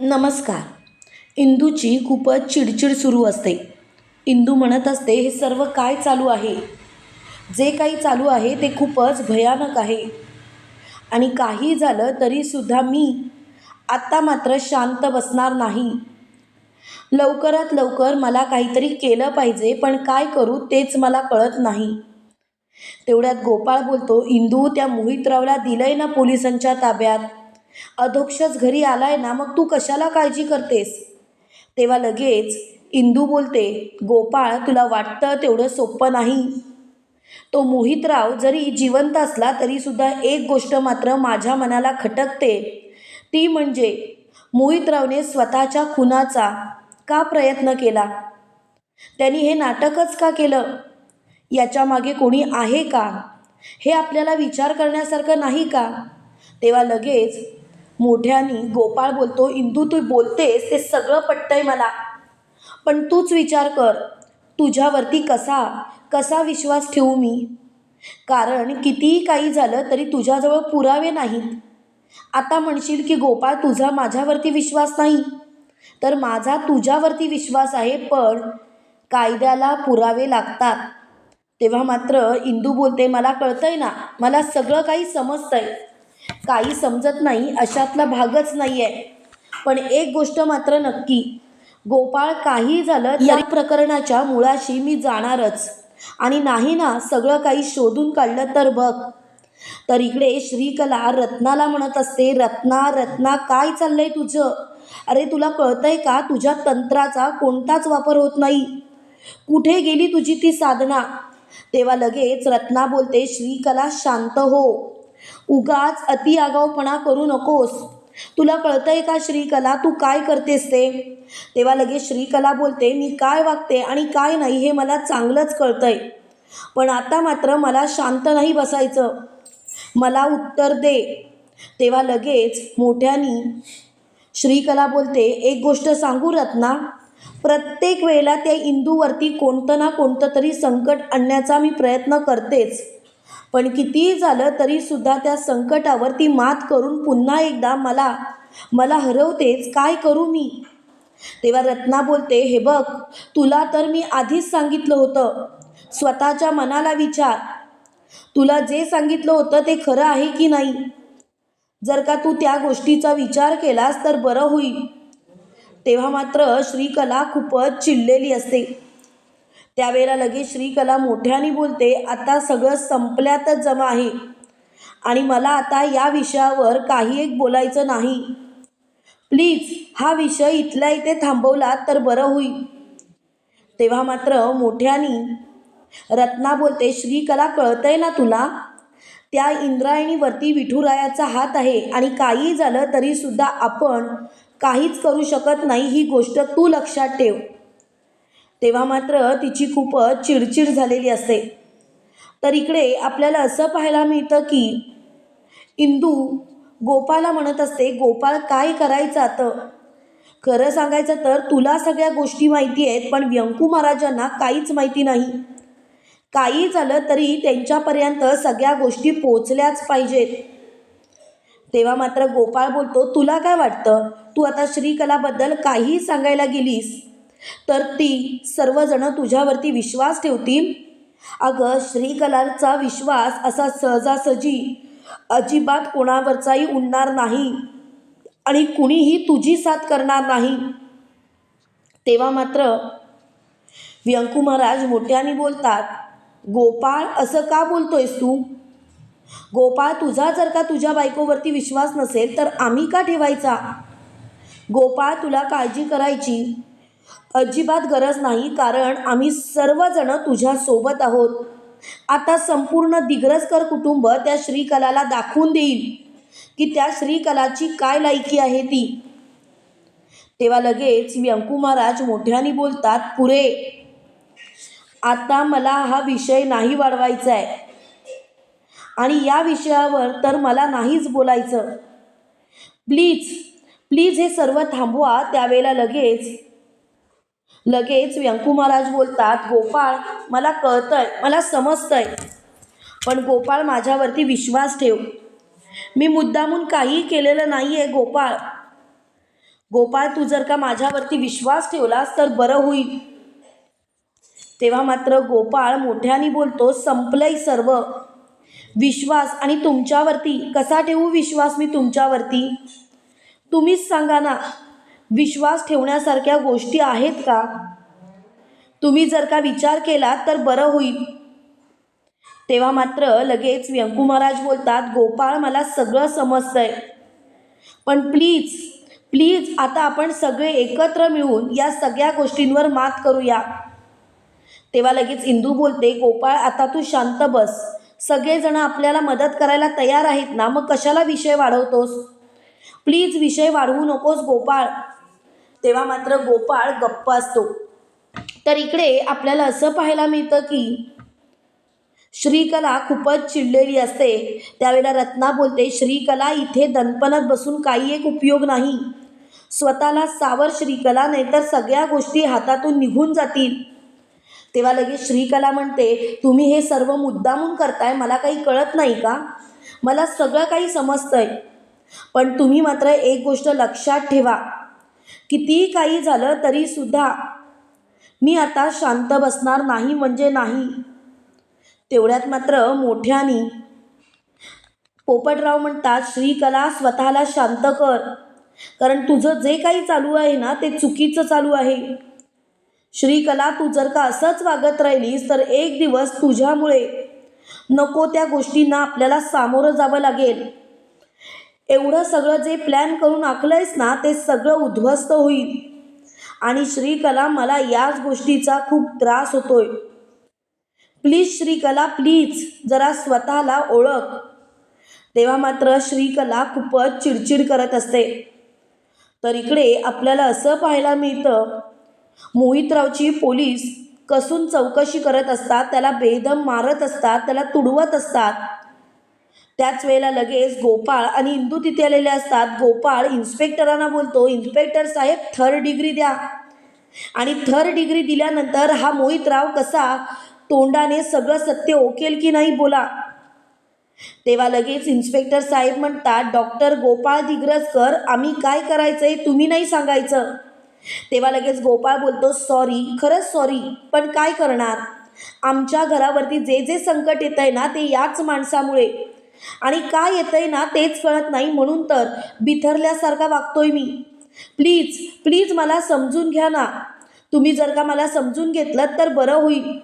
नमस्कार. इंदूची खूपच चिडचिड सुरू असते. इंदू म्हणत असते हे सर्व काय चालू आहे? जे काही चालू आहे ते खूपच भयानक आहे. आणि काही झालं तरीसुद्धा मी आत्ता मात्र शांत बसणार नाही. लवकरात लवकर मला काहीतरी केलं पाहिजे पण काय करू तेच मला कळत नाही. तेवढ्यात गोपाळ बोलतो इंदू त्या मोहितरावला दिलंय ना पोलिसांच्या ताब्यात? अधोक्षच घरी आलाय ना मग तू कशाला काळजी करतेस? तेव्हा लगेच इंदू बोलते गोपाळ तुला वाटतं तेवढं सोपं नाही? तो मोहितराव जरी जिवंत असला तरीसुद्धा एक गोष्ट मात्र माझ्या मनाला खटकते. ती म्हणजे मोहितरावने स्वतःच्या खुनाचा का प्रयत्न केला? त्यांनी हे नाटकच का केलं? याच्यामागे कोणी आहे का? हे आपल्याला विचार करण्यासारखं नाही का? तेव्हा लगेच मोठ्यानी गोपाळ बोलतो इंदू तू बोलतेस ते सगळं पटतंय मला. पण तूच विचार कर तुझ्यावरती कसा कसा विश्वास ठेवू मी? कारण कितीही काही झालं तरी तुझ्याजवळ पुरावे नाहीत. आता म्हणशील की गोपाळ तुझा माझ्यावरती विश्वास नाही. तर माझा तुझ्यावरती विश्वास आहे पण कायद्याला पुरावे लागतात. तेव्हा मात्र इंदू बोलते मला कळतंय ना मला सगळं काही समजतंय. काही समजत नाही अशातला भागच नाही आहे पण एक गोष्ट मात्र नक्की गोपाळ काही झालं या प्रकरणाच्या मुळाशी मी जाणारच. आणि नाही ना सगळं काही शोधून काढलं तर बघ. तर इकडे श्रीकला रत्नाला म्हणत असते रत्ना रत्ना काय चाललंय तुझं? अरे तुला कळतंय का तुझ्या तंत्राचा कोणताच वापर होत नाही. कुठे गेली तुझी ती साधना? तेव्हा लगेच रत्ना बोलते श्रीकला शांत हो. उगाच अति आगाऊपणा करू नकोस. तुला कळतंय का श्रीकला तू काय करतेस ते? तेव्हा लगेच श्रीकला बोलते मी काय वागते आणि काय नाही हे मला चांगलंच कळतंय. पण आता मात्र मला शांत नाही बसायचं. मला उत्तर दे. तेव्हा लगेच मोठ्यानी श्रीकला बोलते एक गोष्ट सांगू रत्ना प्रत्येक वेळेला त्या इंदूवरती कोणतं ना कोणतं तरी संकट आणण्याचा मी प्रयत्न करतेच. पण कितीही झालं तरीसुद्धा त्या संकटावर ती मात करून पुन्हा एकदा मला मला हरवतेच. काय करू मी? तेव्हा रत्ना बोलते हे बघ तुला तर मी आधीच सांगितलं होतं. स्वतःच्या मनाला विचार. तुला जे सांगितलं होतं ते खरं आहे की नाही? जर का तू त्या गोष्टीचा विचार केलास तर बरं होईल. तेव्हा मात्र श्रीकला खूपच चिडलेली असते. त्यावेळेला लगेच श्रीकला मोठ्याने बोलते आता सगळं संपल्यातच जमा आहे. आणि मला आता या विषयावर काही एक बोलायचं नाही. प्लीज हा विषय इथल्या इथे थांबवला तर बरं होईल. तेव्हा मात्र मोठ्यानी रत्ना बोलते श्रीकला कळतंय ना तुला? त्या इंद्रायणीवरती विठुरायाचा हात आहे आणि काही झालं तरीसुद्धा आपण काहीच करू शकत नाही ही गोष्ट तू लक्षात ठेव. तेव्हा मात्र तिची खूपच चिडचिड झालेली असते. तर इकडे आपल्याला असं पाहायला मिळतं की इंदू गोपाला म्हणत असते गोपाळ काय करायचं आता? खरं सांगायचं तर तुला सगळ्या गोष्टी माहिती आहेत पण व्यंकू महाराजांना काहीच माहिती नाही. काही झालं तरी त्यांच्यापर्यंत सगळ्या गोष्टी पोचल्याच पाहिजेत. तेव्हा मात्र गोपाळ बोलतो तुला काय वाटतं? तू आता श्रीकलाबद्दल काही सांगायला गेलीस? तर ती सर्वजण तुझ्यावरती विश्वास ठेवतील? अगं श्रीकलाचा विश्वास असा सहजासहजी अजिबात कोणावरचाही उडणार नाही आणि कुणीही तुझी साथ करणार नाही. तेव्हा मात्र व्यंकू महाराज मोठ्याने बोलतात गोपाळ असं का बोलतोयस तू? गोपाळ तुझा जर का तुझ्या बायकोवरती विश्वास नसेल तर आम्ही का ठेवायचा? गोपाळ तुला काळजी करायची. अजिबात गरज नाही कारण आम्ही सर्वजण तुझ्यासोबत आहोत. आता संपूर्ण दिग्रजकर कुटुंब त्या श्रीकलाला दाखवून देईल की त्या श्रीकलाची काय लायकी आहे ती. तेव्हा लगेच व्यंकू महाराज मोठ्याने बोलतात पुरे आता मला हा विषय नाही वाढवायचा आहे आणि या विषयावर तर मला नाहीच बोलायचं. प्लीज प्लीज हे सर्व थांबवा. त्यावेळेला लगेच लगेच व्यंकू महाराज बोलतात गोपाळ मला कळतंय मला समजतंय. पण गोपाळ माझ्यावरती विश्वास ठेव. मी मुद्दामून काही केलेलं नाही आहे गोपाळ. गोपाळ तू जर का माझ्यावरती विश्वास ठेवलास तर बरं होईल. तेव्हा मात्र गोपाळ मोठ्याने बोलतो संपलंय सर्व. विश्वास आणि तुमच्यावरती कसा ठेवू विश्वास मी तुमच्यावरती? तुम्हीच सांगा ना विश्वास ठेवण्यासारख्या गोष्टी आहेत का? तुम्ही जर का विचार केला तर बरं होईल. तेव्हा मात्र लगेच व्यंकू महाराज बोलतात गोपाळ मला सगळं समजतंय. पण प्लीज प्लीज आता आपण सगळे एकत्र मिळून या सगळ्या गोष्टींवर मात करूया. तेव्हा लगेच इंदू बोलते गोपाळ आता तू शांत बस. सगळेजण आपल्याला मदत करायला तयार आहेत ना मग कशाला विषय वाढवतोस? प्लीज विषय वाढवू नकोस गोपाळ. तेव्हा मात्र गोपाळ गप्प असतो. तर इकडे आपल्याला असं पाहायला मिळतं की श्रीकला खूपच चिडलेली असते. त्यावेळेला रत्ना बोलते श्रीकला इथे दणपणात बसून काही एक उपयोग नाही. स्वतःला सावर श्रीकला नाहीतर सगळ्या गोष्टी हातातून निघून जातील. तेव्हा लगेच श्रीकला म्हणते तुम्ही हे सर्व मुद्दामून करताय मला काही कळत नाही का? मला सगळं काही समजतंय. पण तुम्ही मात्र एक गोष्ट लक्षात ठेवा. कितीही काही झालं तरीसुद्धा मी आता शांत बसणार नाही म्हणजे नाही. तेवढ्यात मात्र मोठ्यानी पोपटराव म्हणतात श्रीकला स्वतःला शांत कर. कारण तुझं जे काही चालू आहे ना ते चुकीचं चालू आहे. श्रीकला तू जर का असंच वागत राहिलीस तर एक दिवस तुझ्यामुळे नको त्या गोष्टींना आपल्याला सामोरं जावं लागेल. एवढं सगळं जे प्लॅन करून आखलंयस ना ते सगळं उद्ध्वस्त होईल. आणि श्रीकला मला याच गोष्टीचा खूप त्रास होतोय. प्लीज श्रीकला प्लीज जरा स्वतःला ओळख. तेव्हा मात्र श्रीकला खूपच चिडचिड करत असते. तर इकडे आपल्याला असं पाहायला मिळतं मोहितरावची पोलीस कसून चौकशी करत असतात त्याला बेदम मारत असतात त्याला तुडवत असतात. त्याच वेळेला लगेच गोपाळ आणि इंदू तिथे आलेले असतात. गोपाळ इन्स्पेक्टरांना बोलतो इन्स्पेक्टर साहेब थर्ड डिग्री द्या. आणि थर्ड डिग्री दिल्यानंतर हा मोहितराव कसा तोंडाने सगळं सत्य ओकेल की नाही बोला. तेव्हा लगेच इन्स्पेक्टर साहेब म्हणतात डॉक्टर गोपाळ दिग्रजकर आम्ही काय करायचंय तुम्ही नाही सांगायचं. तेव्हा लगेच गोपाळ बोलतो सॉरी खरंच सॉरी पण काय करणार? आमच्या घरावरती जे जे संकट येत आहे ना ते याच माणसामुळे. आणि काय येतंय ना तेच कळत नाही. म्हणून तर बिथरल्यासारखा वागतोय मी. प्लीज प्लीज मला समजून घ्या ना. तुम्ही जर का मला समजून घेतलं तर बरं होईल.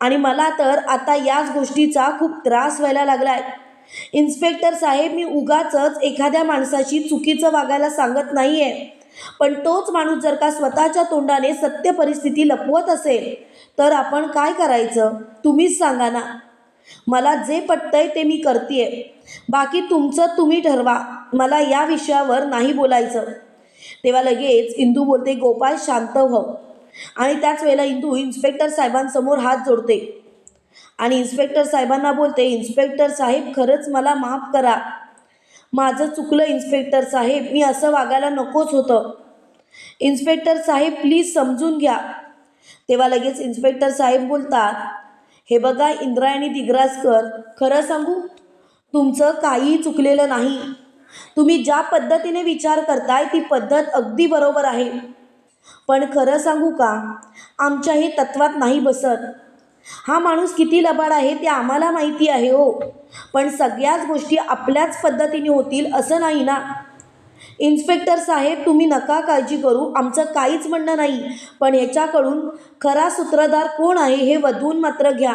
आणि मला तर आता याच गोष्टीचा खूप त्रास व्हायला लागला आहे इन्स्पेक्टर साहेब मी उगाचच एखाद्या माणसाशी चुकीचं वागायला सांगत नाही आहे पण तोच माणूस जर का स्वतःच्या तोंडाने सत्य परिस्थिती लपवत असेल तर आपण काय करायचं? तुम्हीच सांगा ना. मला जे पटतंय ते मी करते बाकी तुमचं तुम्ही ठरवा. मला या विषयावर नाही बोलायचं. तेव्हा लगेच इंदू बोलते गोपाळ शांत व्हाव आणि त्याच वेळेला इंदू इन्स्पेक्टर साहेबांसमोर हात जोडते. आणि इन्स्पेक्टर साहेबांना बोलते इन्स्पेक्टर साहेब खरंच मला माफ करा. माझं चुकलं इन्स्पेक्टर साहेब. मी असं वागायला नकोच होतं. इन्स्पेक्टर साहेब प्लीज समजून घ्या. तेव्हा लगेच इन्स्पेक्टर साहेब बोलतात हे बघा इंद्रायणी दिग्राजकर खरं सांगू? तुमचं काही चुकलेलं नाही. तुम्ही ज्या पद्धतीने विचार करताय ती पद्धत अगदी बरोबर आहे. पण खरं सांगू का? आमच्या हे तत्वात नाही बसत. हा माणूस किती लबाड आहे ते आम्हाला माहिती आहे हो. पण सगळ्याच गोष्टी आपल्याच पद्धतीने होतील असं नाही ना? इन्स्पेक्टर साहेब तुम्ही नका काळजी करू. आमचं काहीच म्हणणं नाही. पण याच्याकडून खरा सूत्रधार कोण आहे हे वधून मात्र घ्या.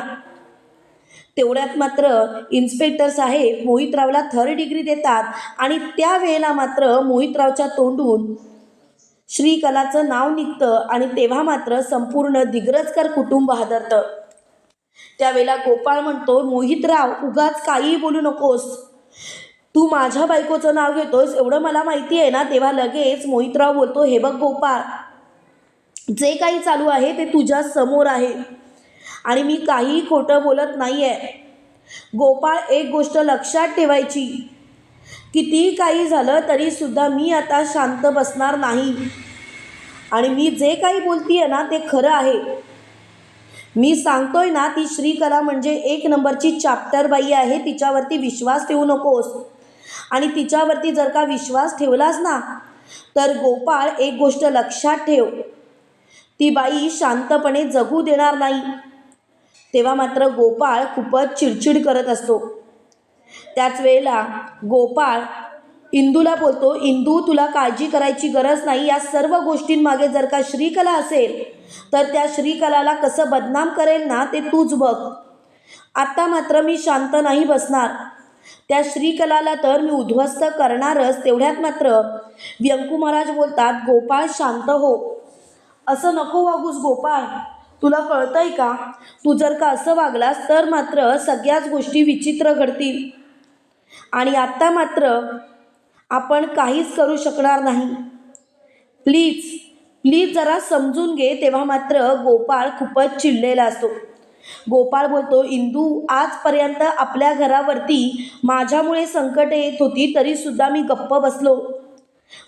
तेवढ्यात मात्र इन्स्पेक्टर साहेब मोहितरावला थर्ड डिग्री देतात आणि त्यावेळेला मात्र मोहितरावच्या तोंडून श्रीकलाचं नाव निघतं आणि तेव्हा मात्र संपूर्ण दिग्रजकर कुटुंब हादरतं. त्यावेळेला गोपाळ म्हणतो मोहितराव उगाच काहीही बोलू नकोस. तू माझ्या बायकोचं नाव घेतोस एवढं मला माहिती आहे ना? तेव्हा लगेच मोहितराव बोलतो हे बघ गोपाळ जे काही चालू आहे ते तुझ्या समोर आहे आणि मी काहीही खोटं बोलत नाही आहे गोपाळ एक गोष्ट लक्षात ठेवायची कितीही काही झालं तरीसुद्धा मी आता शांत बसणार नाही. आणि मी जे काही बोलती आहे ना ते खरं आहे. मी सांगतोय ना ती श्रीकला म्हणजे एक नंबरची चाप्टरबाई आहे तिच्यावरती विश्वास ठेवू नकोस. आणि तिच्यावरती जर का विश्वास ठेवलास ना तर गोपाळ एक गोष्ट लक्षात ठेव. ती बाई शांतपणे जगू देणार नाही. तेव्हा मात्र गोपाळ खूपच चिडचिड करत असतो. त्याच वेळेला गोपाळ इंदूला बोलतो इंदू तुला काळजी करायची गरज नाही. या सर्व गोष्टींमागे जर का श्रीकला असेल तर त्या श्रीकलाला कसं बदनाम करेल ना ते तूच बघ. आत्ता मात्र मी शांत नाही बसणार. त्या श्रीकलाला तर मी उद्ध्वस्त करणारच तेवढ्यात मात्र व्यंकू महाराज बोलतात गोपाळ शांत हो. असं नको वागूस गोपाळ. तुला कळतंय का? तू जर का असं वागलास तर मात्र सगळ्याच गोष्टी विचित्र घडतील. आणि आत्ता मात्र आपण काहीच करू शकणार नाही. प्लीज प्लीज जरा समजून घे. तेव्हा मात्र गोपाळ खूपच चिडलेला असतो. गोपाळ बोलतो इंदू आजपर्यंत आपल्या घरावरती माझ्यामुळे संकट येत होती तरीसुद्धा मी गप्प बसलो.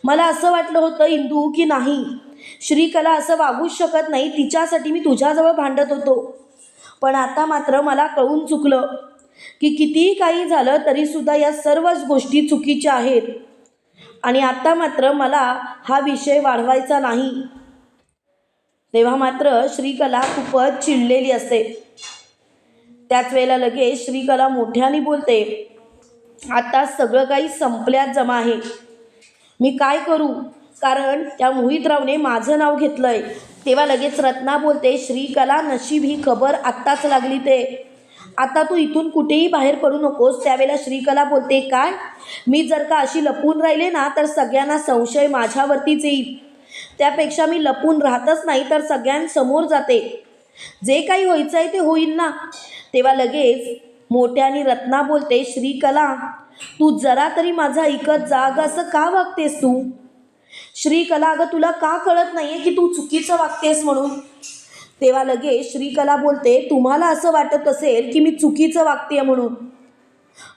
मला असं वाटलं होतं इंदू की नाही. श्रीकला असं वागूच शकत नाही तिच्यासाठी मी तुझ्याजवळ भांडत होतो. पण आता मात्र मला कळून चुकलं की कितीही काही झालं तरीसुद्धा या सर्वच गोष्टी चुकीच्या आहेत. आणि आता मात्र मला हा विषय वाढवायचा नाही. तेव्हा मात्र श्रीकला खूपच चिडलेली असते. त्याच वेळेला लगेच श्रीकला मोठ्याने बोलते आता सगळं काही संपल्यात जमा आहे. मी काय करू? कारण त्या मोहितरावने माझं नाव घेतलं आहे तेव्हा लगेच रत्ना बोलते श्रीकला नशीब ही खबर आत्ताच लागली ते. आता तू इथून कुठेही बाहेर पडू नकोस. त्यावेळेला श्रीकला बोलते काय? मी जर का अशी लपून राहिले ना तर सगळ्यांना संशय माझ्यावरतीच येईल. त्यापेक्षा मी लपून राहतच नाही तर सगळ्यांसमोर जाते. जे काही व्हायचं आहे ते होईल ना. तेव्हा लगेच मोठ्याने रत्ना बोलते श्रीकला तू जरा तरी माझा ऐकत जाग असं का वागतेस तू? श्रीकला अगं तुला का कळत नाही आहे की तू चुकीचं वागतेस म्हणून? तेव्हा लगेच श्रीकला बोलते तुम्हाला असं वाटत असेल की मी चुकीचं वागते म्हणून.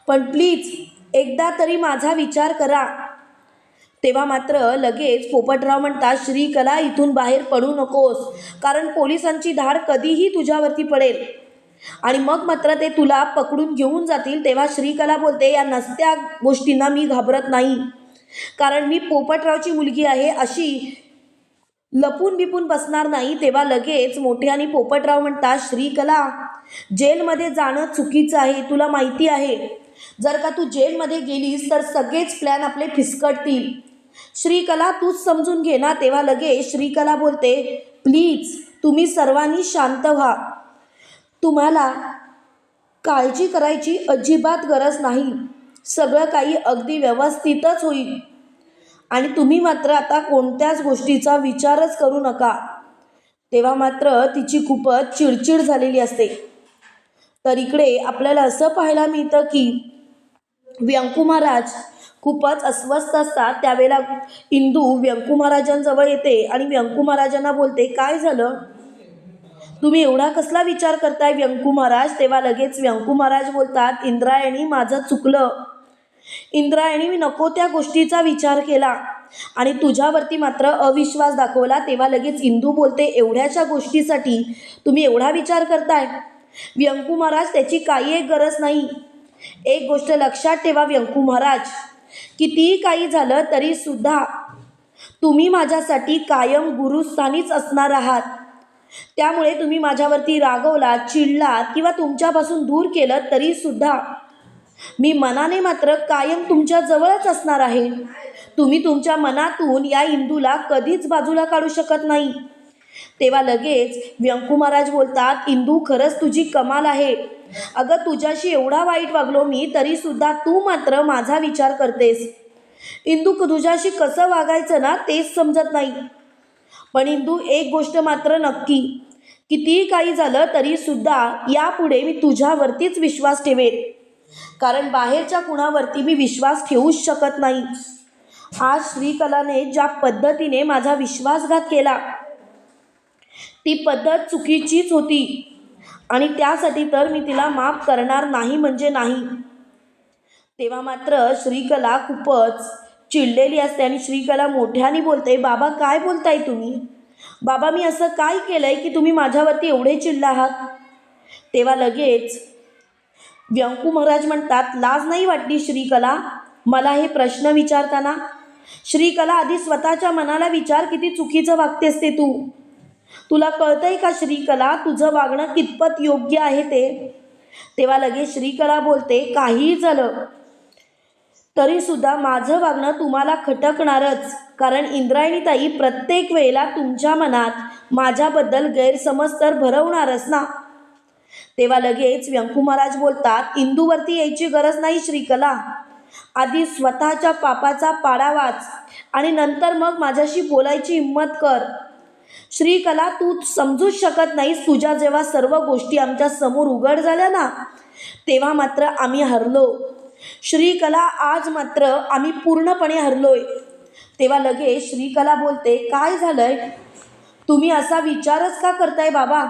पण प्लीज एकदा तरी माझा विचार करा. तेव्हा मात्र लगेच पोपटराव म्हणतात श्रीकला इथून बाहेर पडू नकोस कारण पोलिसांची धाड कधीही तुझ्यावरती पडेल. आणि मग मात्र ते तुला पकडून घेऊन जातील तेव्हा श्रीकला बोलते या नसत्या गोष्टींना मी घाबरत नाही. कारण मी पोपटरावची मुलगी आहे अशी लपून बिपून बसणार नाही. तेव्हा लगेच मोठे आणि पोपटराव म्हणतात श्रीकला जेलमध्ये जाणं चुकीचं आहे तुला माहिती आहे. जर का तू जेलमध्ये गेलीस तर सगळेच प्लॅन आपले फिसकटतील. श्रीकला तूच समजून घे ना तेव्हा लगेच श्रीकला बोलते प्लीज तुम्ही सर्वांनी शांत व्हा. तुम्हाला काळजी करायची अजिबात गरज नाही. सगळं काही अगदी व्यवस्थितच होईल. आणि तुम्ही मात्र आता कोणत्याच गोष्टीचा विचारच करू नका. तेव्हा मात्र तिची खूपच चिडचिड झालेली असते. तर इकडे आपल्याला असं पाहायला मिळतं की व्यंकू महाराज खूपच अस्वस्थ असतात. त्यावेळेला इंदू व्यंकू महाराजांजवळ येते आणि व्यंकू महाराजांना बोलते काय झालं? तुम्ही एवढा कसला विचार करताय व्यंकू महाराज? तेव्हा लगेच व्यंकू महाराज बोलतात इंद्रायणी माझं चुकलं. इंद्रायणी मी नको त्या गोष्टीचा विचार केला. आणि तुझ्यावरती मात्र अविश्वास दाखवला. तेव्हा लगेच इंदू बोलते एवढ्याशा गोष्टीसाठी तुम्ही एवढा विचार करताय? व्यंकू महाराज त्याची काही एक गरज नाही. एक गोष्ट लक्षात ठेवा व्यंकू महाराज. कितीही काही झालं तरीसुद्धा तुम्ही माझ्यासाठी कायम गुरुस्थानीच असणार आहात. त्यामुळे तुम्ही माझ्यावरती रागवलात चिडलात किंवा तुमच्यापासून दूर केलं तरीसुद्धा मी मनाने मात्र कायम तुमच्या जवळच असणार आहे. तुम्ही तुमच्या मनातून या इंदूला कधीच बाजूला काढू शकत नाही. तेव्हा लगेच व्यंकू महाराज बोलतात इंदू खरंच तुझी कमाल आहे. अगं तुझ्याशी एवढा वाईट वागलो मी तरीसुद्धा तू मात्र माझा विचार करतेस. इंदू तुझ्याशी कसं वागायचं ना तेच समजत नाही. पण इंदू एक गोष्ट मात्र नक्की. कितीही काही झालं तरीसुद्धा यापुढे मी तुझ्यावरतीच विश्वास ठेवेन. कारण बाहेरच्या कुणावरती मी विश्वास ठेवूच शकत नाही. आज श्रीकलाने ज्या पद्धतीने माझा विश्वासघात केला ती पद्धत चुकीचीच होती. आणि त्यासाठी तर मी तिला माफ करणार नाही म्हणजे नाही. तेव्हा मात्र श्रीकला खूपच चिडलेली असते आणि श्रीकला मोठ्याने बोलते बाबा काय बोलताय तुम्ही? बाबा मी असं काय केलं आहे की तुम्ही माझ्यावरती एवढे चिडला आहात? तेव्हा लगेच व्यंकू महाराज म्हणतात लाज नाही वाटली श्रीकला? मला हे प्रश्न विचारताना? श्रीकला आधी स्वतःच्या मनाला विचार किती चुकीचं वागतेस ते तू? तुला कळतंय का श्रीकला? तुझं वागणं कितपत योग्य आहे ते? तेव्हा लगेच श्रीकला बोलते काहीही झालं. तरीसुद्धा माझं वागणं तुम्हाला खटकणारच. कारण इंद्रायणीताई प्रत्येक वेळेला तुमच्या मनात माझ्याबद्दल गैरसमज तर भरवणारच ना? तेव्हा लगेच व्यंकू महाराज बोलतात इंदूवरती यायची गरज नाही श्रीकला. आधी स्वतःच्या पापाचा पाडा वाच आणि नंतर मग माझ्याशी बोलायची हिंमत कर. श्रीकला तू समजूच शकत नाहीस तुझ्या जेव्हा सर्व गोष्टी आमच्यासमोर उघड झाल्या ना तेव्हा मात्र आम्ही हरलो. श्रीकला आज मात्र आम्ही पूर्णपणे हरलोय. तेव्हा लगेच श्रीकला बोलते काय झालंय? तुम्ही असा विचारच का करताय बाबा?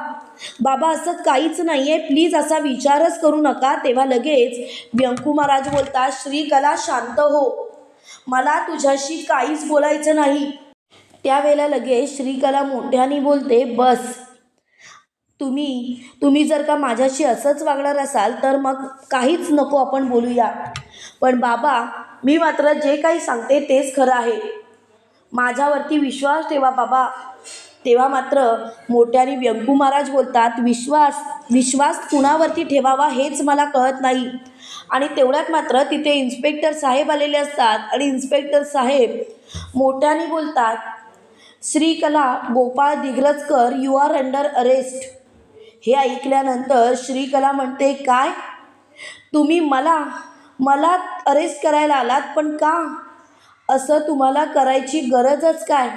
बाबा असं काहीच नाही आहे प्लीज असा विचारच करू नका. तेव्हा लगेच व्यंकू महाराज बोलतात श्रीकला शांत हो. मला तुझ्याशी काहीच बोलायचं नाही. त्यावेळेला लगेच श्रीकला मोठ्याने बोलते बस. तुम्ही तुम्ही जर का माझ्याशी असंच वागणार असाल तर मग काहीच नको आपण बोलूया. पण बाबा मी मात्र जे काही सांगते तेच खरं आहे. माझ्यावरती विश्वास ठेवा बाबा. तेव्हा मात्र मोठ्याने व्यंकू महाराज बोलतात विश्वास विश्वास कुणावरती ठेवावा हेच मला कळत नाही. आणि तेवढ्यात मात्र तिथे इन्स्पेक्टर साहेब आलेले असतात. आणि इन्स्पेक्टर साहेब मोठ्याने बोलतात Shrikala Gopal Digrajkar you are under arrest हे ऐकल्यानंतर श्रीकला म्हणते काय? तुम्ही मला मला अरेस्ट करायला आलात पण का? असं तुम्हाला करायची गरजच काय?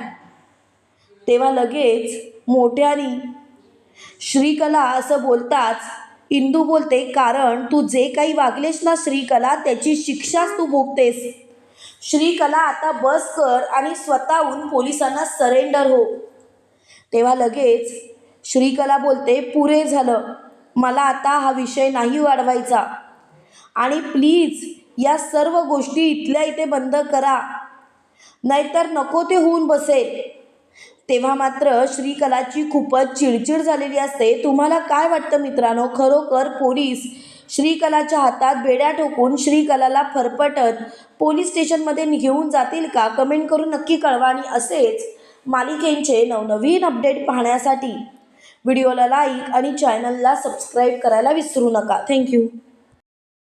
तेव्हा लगेच मोठ्याने श्रीकला असं बोलताच इंदू बोलते कारण तू जे काही वागलेस ना श्रीकला त्याची शिक्षाच तू भोगतेस. श्रीकला आता बस कर आणि स्वतःहून पोलिसांना सरेंडर हो. तेव्हा लगेच श्रीकला बोलते पुरे झालं. मला आता हा विषय नाही वाढवायचा. आणि प्लीज या सर्व गोष्टी इथल्या इथे बंद करा. नाहीतर नको ते होऊन बसेल. तेव्हा मात्र श्रीकलाची खूपच चिडचिड झालेली असते. तुम्हाला काय वाटतं मित्रांनो? खरोखर पोलीस श्रीकलाच्या हातात बेड्या ठोकून श्रीकलाला फरफटत पोलीस स्टेशनमध्ये घेऊन जातील का? कमेंट करून नक्की कळवा आणि असेच मालिकेंचे नवनवीन अपडेट पाहण्यासाठी व्हिडिओला लाईक आणि चॅनलला सबस्क्राईब करायला विसरू नका. थँक्यू.